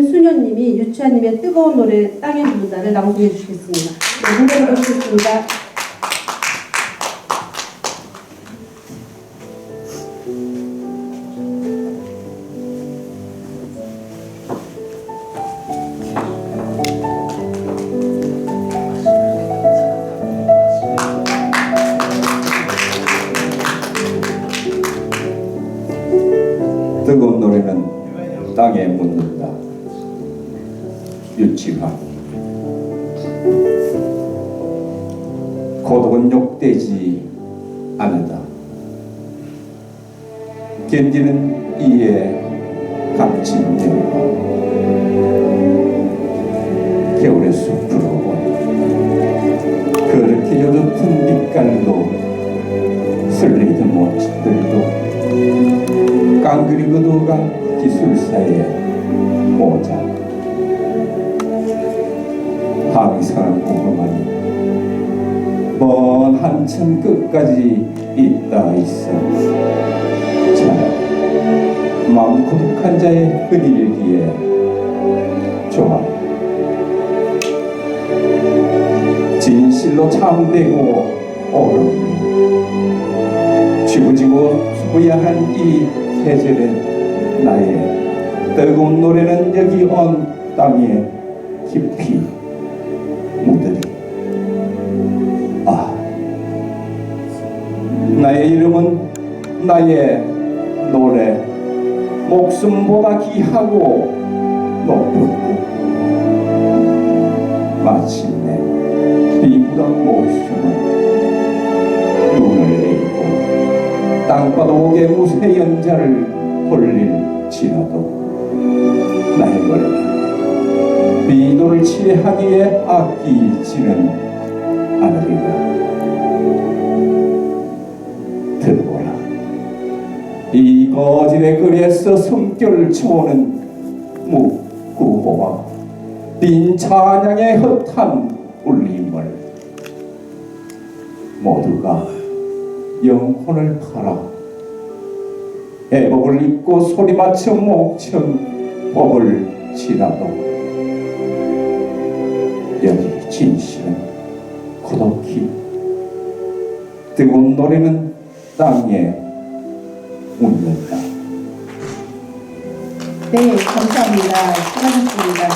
수녀님이 유치아님의 뜨거운 노래 땅에 묻는다를 낭독해 주시겠습니다. 네, 문제를 보시겠습니다. 뜨거운 노래는 땅에 묻는다. 유치가 고독은 욕되지 않는다. 견디는 이에 값진 영화 겨울의 숲으로 온 그렇게 여덟픈 빛깔도 설레이던 모습들도 깡그리 그도가 기술사의 모자 항상 궁금하니 먼 한참 끝까지 있다 있어 참 마음 고독한 자의 흔일기에 좋아. 진실로 참되고 옳음이 쥐고지고 수부야한 이 계절에 나의 뜨거운 노래는 여기 온 땅에 깊이 나의 이름은 나의 노래. 목숨보다 귀하고 높은 마침내 비구던 목숨은 눈을 내리고 땅바닥에 무쇠 연자를 돌릴지라도 나의 노래는 비도를 치하기에 아끼지는 이 거질의 글에서 숨결을 쳐오는 묵구호와 빈 찬양의 헛한 울림을 모두가 영혼을 팔아 애복을 입고 소리 맞춰 목청 법을 지나도 여기 진실은 고독히 뜨거운 노래는 땅에 묻는다 네, 감사합니다. 수고하셨습니다.